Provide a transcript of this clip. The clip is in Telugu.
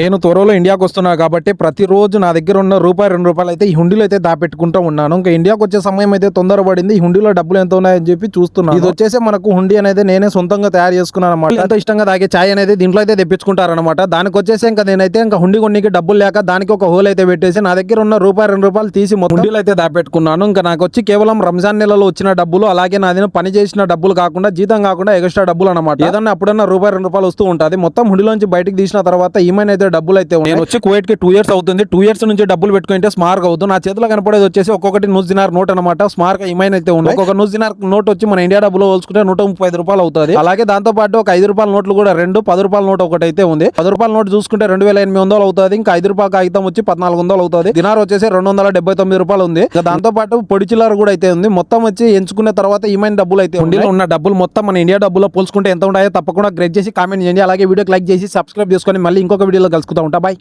నేను త్వరలో ఇండియాకి వస్తున్నా కాబట్టి ప్రతిరోజు నా దగ్గర ఉన్న రూపాయి రెండు రూపాయలు అయితే ఈ హుండీలో అయితే దాపెట్టుకుంటూ ఉన్నాను. ఇంకా ఇండియాకి వచ్చే సమయం అయితే తొందరపడింది ఈ హుండీలో డబ్బులు ఎంత ఉన్నాయని చెప్పి చూస్తున్నాను. ఇది వచ్చేసి మనకు హుండీ అనేది నేనే సొంతంగా తయారు చేసుకున్నాను అనమాట ఎంతో ఇష్టంగా తాగే ఛాయ్ అనేది దీంట్లో అయితే తెప్పించుకుంటారనమాట దానికి వచ్చేసి ఇంకా నేనైతే ఇంకా హుండీ కొన్నికి డబ్బులు లేక దానికి ఒక హోల్ అయితే పెట్టేసి నా దగ్గర ఉన్న రూపాయి రెండు రూపాయలు తీసి మొత్తం హుండీలో అయితే దాపెట్టుకున్నాను. ఇంకా నాకు వచ్చి కేవలం రంజాన్ నెలలో వచ్చిన డబ్బులు అలాగే నాది పని చేసిన డబ్బులు కాకుండా జీతం కాకుండా ఎక్స్ట్రా డబ్బులు అనమాట ఏదన్నా అప్పుడన్నా రూపాయి రెండు రూపాయలు వస్తూ ఉంటుంది. మొత్తం హుండీలోంచి బయటకు తీసిన తర్వాత ఈమెన్ అయితే డబ్బులు అయితే ఉన్నాయి. నేను వచ్చి కువైట్కి టూ ఇయర్స్ అవుతుంది. టూ ఇయర్స్ నుంచి డబ్బులు పెట్టుకుంటే స్మార్క్ అవుతుంది. నా చేతిలో కనపడేది వచ్చేసి ఒక్కొక్కటి నూజ్ దినార్ నోట్ అనమాట స్మార్క్ ఈమెన్ అయితే ఉన్నాయి. ఒక్కొక్క నూజ్ దినార్ నోట్ వచ్చి మన ఇండియా డబ్బులు పోల్చుకుంటే నూట ముప్పై ఐదు రూపాయలు అవుతుంది. అలాగే దాంతో పాటు ఒక ఐదు రూపాయల నోట్లు కూడా రెండు పది రూపాయల నోట్ ఒకటి అయితే ఉంది. పది రూపాయల నోట్ చూసుకుంటే రెండు వేల ఎనిమిది వందలు అవుతుంది. ఇంకా ఐదు రూపాయల కాగితం వచ్చి పద్నాలుగు వందలు అవుతుంది. దినార్ వచ్చేసి రెండు వందల డెబ్బై తొమ్మిది రూపాయలు ఉంది. దాంతో పాటు పొడి చిల్లర కూడా అయితే ఉంది. మొత్తం వచ్చి ఎంచుకున్న తర్వాత ఈమెన్ డబ్బులు అయితే ఉండిలో ఉన్న డబ్బులు మొత్తం మన ఇండియా డబ్బులో పోల్చుకుంటే ఎంత ఉంటాయో తప్పకుండా గ్రేట్ చేసి కామెంట్ చేయండి. అలాగే వీడియోకి లైక్ చేసి సబ్స్క్రైబ్ చేసుకొని మళ్ళీ ఇంకొక వీడియోలో కలుసుకుంటా ఉంటా బాయ్